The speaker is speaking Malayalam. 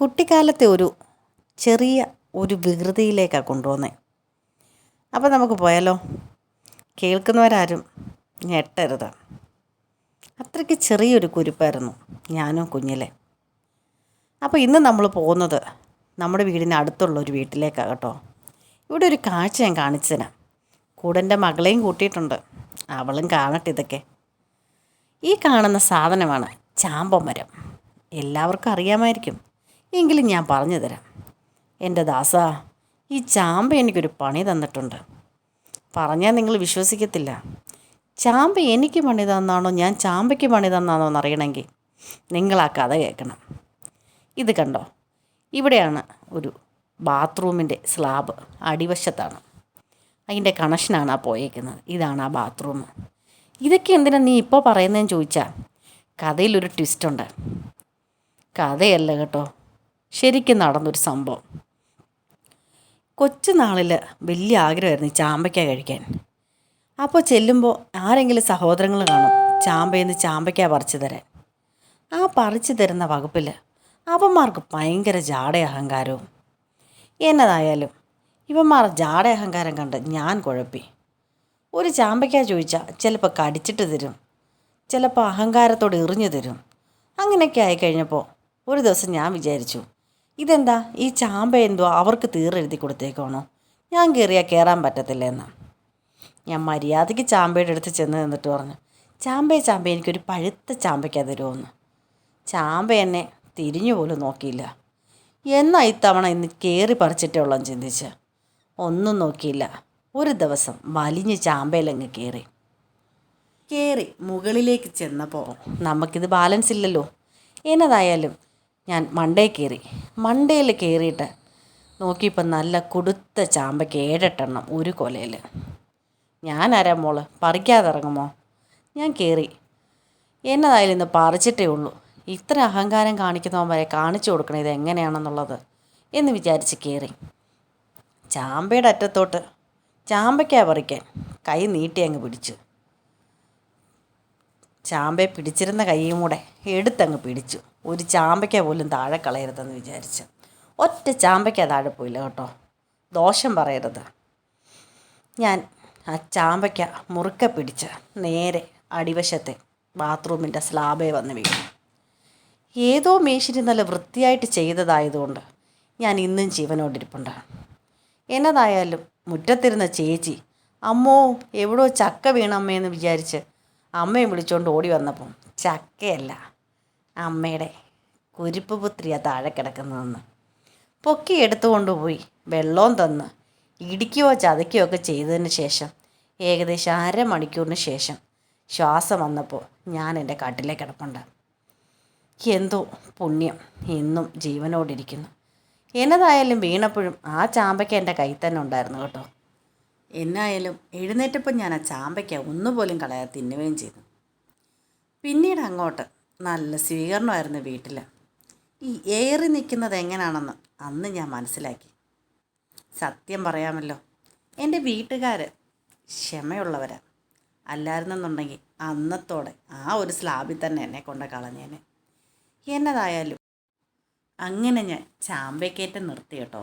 കുട്ടിക്കാലത്തെ ഒരു ചെറിയ ഒരു വികൃതിയിലേക്കാണ് കൊണ്ടുപോകുന്നത്. അപ്പോൾ നമുക്ക് പോയാലോ? കേൾക്കുന്നവരാരും ഞെട്ടരുത്. അത്രയ്ക്ക് ചെറിയൊരു കുരിപ്പായിരുന്നു ഞാനും കുഞ്ഞിലെ. അപ്പോൾ ഇന്ന് നമ്മൾ പോകുന്നത് നമ്മുടെ വീടിന് അടുത്തുള്ള ഒരു വീട്ടിലേക്കാണ് കേട്ടോ. ഇവിടെ ഒരു കാഴ്ച ഞാൻ കാണിച്ചു തരാം. കൂടെ എന്റെ മകളെയും കൂട്ടിയിട്ടുണ്ട്. അവളും കാണട്ടെ ഇതൊക്കെ. ഈ കാണുന്ന സാധനമാണ് ചാമ്പമരം. എല്ലാവർക്കും അറിയാമായിരിക്കും. എങ്കിലും ഞാൻ പറഞ്ഞു തരാം. എന്റെ ദാസ ഈ ചാമ്പ എനിക്കൊരു പണി തന്നിട്ടുണ്ട്. പറഞ്ഞാൽ നിങ്ങൾ വിശ്വസിക്കത്തില്ല. ചാമ്പ എനിക്ക് പണി തന്നാണോ ഞാൻ ചാമ്പയ്ക്ക് പണി തന്നാണോ എന്നറിയണമെങ്കിൽ നിങ്ങൾ ആ കഥ കേൾക്കണം. ഇത് കണ്ടോ? ഇവിടെയാണ് ഒരു ബാത്റൂമിന്റെ സ്ലാബ് അടിവശത്താണ്. അതിന്റെ കണക്ഷനാണ് ആ പോയേക്കുന്നത്. ഇതാണ് ആ ബാത്റൂം. ഇതൊക്കെ എന്തിനാ നീ ഇപ്പോൾ പറയുന്നതെന്ന് ചോദിച്ചാൽ കഥയിലൊരു ട്വിസ്റ്റുണ്ട് കഥയല്ല കേട്ടോ. ശരിക്കും നടന്നൊരു സംഭവം. കൊച്ചുനാളിൽ വലിയ ആഗ്രഹമായിരുന്നു ഈ ചാമ്പയ്ക്ക കഴിക്കാൻ. അപ്പോൾ ചെല്ലുമ്പോൾ ആരെങ്കിലും സഹോദരങ്ങൾ കാണും ചാമ്പയിൽ നിന്ന് ചാമ്പയ്ക്ക പറിച്ചു തരാൻ. ആ പറിച്ചു തരുന്ന വകുപ്പിൽ അവന്മാർക്ക് ഭയങ്കര ജാട അഹങ്കാരവും. എന്നതായാലും ഇവന്മാർ ജാട അഹങ്കാരം കണ്ട് ഞാൻ കുഴപ്പി. ഒരു ചാമ്പയ്ക്ക ചോദിച്ചാൽ ചിലപ്പോൾ കടിച്ചിട്ട് തരും ചിലപ്പോൾ അഹങ്കാരത്തോട് എറിഞ്ഞു തരും. അങ്ങനെയൊക്കെ ആയിക്കഴിഞ്ഞപ്പോൾ ഒരു ദിവസം ഞാൻ വിചാരിച്ചു ഇതെന്താ? ഈ ചാമ്പ എന്തോ അവർക്ക് തീറെഴുതി കൊടുത്തേക്കാണോ ഞാൻ കയറിയാൽ കയറാൻ പറ്റത്തില്ല എന്നാ ഞാൻ മര്യാദയ്ക്ക് ചാമ്പയുടെ അടുത്ത് ചെന്ന് നിന്നിട്ട് പറഞ്ഞു ചാമ്പയെ ചാമ്പ എനിക്കൊരു പഴുത്ത ചാമ്പയ്ക്ക തരുമോന്ന് ചാമ്പ എന്നെ തിരിഞ്ഞു പോലും നോക്കിയില്ല. എന്നാ ഇത്തവണ ഇന്ന് കയറി പറിച്ചിട്ടേ ഉള്ളു ചിന്തിച്ച്. ഒന്നും നോക്കിയില്ല. ഒരു ദിവസം വലിഞ്ഞ് ചാമ്പയിലങ്ങ് കയറി കയറി മുകളിലേക്ക് ചെന്നപ്പോൾ നമുക്കിത് ബാലൻസ് ഇല്ലല്ലോ. എന്നതായാലും ഞാൻ മണ്ടേ കയറി. മണ്ടയിൽ കയറിയിട്ട് നോക്കിയപ്പോൾ നല്ല കൊടുത്ത ചാമ്പയ്ക്ക് ഏഴെട്ടെണ്ണം ഒരു കൊലയിൽ ഞാൻ ആരാ മോൾ? പറിക്കാതെ ഇറങ്ങുമോ ഞാൻ കയറി. എന്നതായാലും ഇന്ന് പറിച്ചിട്ടേ ഉള്ളൂ. ഇത്ര അഹങ്കാരം കാണിക്കുന്നവൻ വരെ കാണിച്ചു കൊടുക്കണം ഇത് എങ്ങനെയാണെന്നുള്ളത് എന്ന് വിചാരിച്ച് കയറി. ചാമ്പയുടെ അറ്റത്തോട്ട് ചാമ്പയ്ക്കാ പറിക്കാൻ. കൈ നീട്ടി അങ്ങ് പിടിച്ചു. ചാമ്പയെ പിടിച്ചിരുന്ന കൈയും കൂടെ എടുത്തങ്ങ് പിടിച്ചു. ഒരു ചാമ്പയ്ക്ക പോലും താഴെ കളയരുതെന്ന് വിചാരിച്ച്. ഒറ്റ ചാമ്പയ്ക്ക താഴെ പോയില്ല കേട്ടോ. ദോഷം പറയരുത്. ഞാൻ ആ ചാമ്പയ്ക്ക മുറുക്കെ പിടിച്ച് നേരെ അടിവശത്തെ ബാത്റൂമിന്റെ സ്ലാബേ വന്ന് വീണു. ഏതോ മേശിരി നല്ല വൃത്തിയായിട്ട് ചെയ്തതായതുകൊണ്ട് ഞാൻ ഇന്നും ജീവനോടിരിപ്പുണ്ട്. എന്നതായാലും മുറ്റത്തിരുന്ന ചേച്ചി അമ്മോ എവിടോ ചക്ക വീണമ്മയെന്ന് വിചാരിച്ച് അമ്മയെ വിളിച്ചുകൊണ്ട് ഓടി വന്നപ്പം ചക്കയല്ല. അമ്മയുടെ കുരിപ്പ് പുത്രിയാണ് താഴെ കിടക്കുന്നതെന്ന്. പൊക്കി എടുത്തുകൊണ്ടുപോയി വെള്ളവും തന്ന് ഇടിക്കുകയോ ചതയ്ക്കുകയോ ഒക്കെ ചെയ്തതിന് ശേഷം ഏകദേശം അരമണിക്കൂറിന് ശേഷം ശ്വാസം വന്നപ്പോൾ ഞാൻ എന്റെ കാട്ടിലെ കിടപ്പുണ്ട്. എന്തോ പുണ്യം എന്നും ജീവനോടിരിക്കുന്നു. എന്നതായാലും വീണപ്പോഴും ആ ചാമ്പയ്ക്ക എന്റെ കയ്യിൽ തന്നെ ഉണ്ടായിരുന്നു കേട്ടോ. എന്നായാലും എഴുന്നേറ്റപ്പോൾ ഞാൻ ആ ചാമ്പയ്ക്ക ഒന്നുപോലും കളയാതെ തിന്നുകയും ചെയ്തു. പിന്നീട് അങ്ങോട്ട് നല്ല സ്വീകരണമായിരുന്നു വീട്ടിൽ ഈ ഏറി നിൽക്കുന്നത് എങ്ങനെയാണെന്ന് അന്ന് ഞാൻ മനസ്സിലാക്കി. സത്യം പറയാമല്ലോ എന്റെ വീട്ടുകാർ ക്ഷമയുള്ളവരാണ് അല്ലായിരുന്നെന്നുണ്ടെങ്കിൽ അന്നത്തോടെ ആ ഒരു സ്ലാബിൽ തന്നെ എന്നെ കൊണ്ട് കളഞ്ഞേനെ. എന്നതായാലും അങ്ങനെ ഞാൻ ചാമ്പയ്ക്കേറ്റം നിർത്തി കേട്ടോ.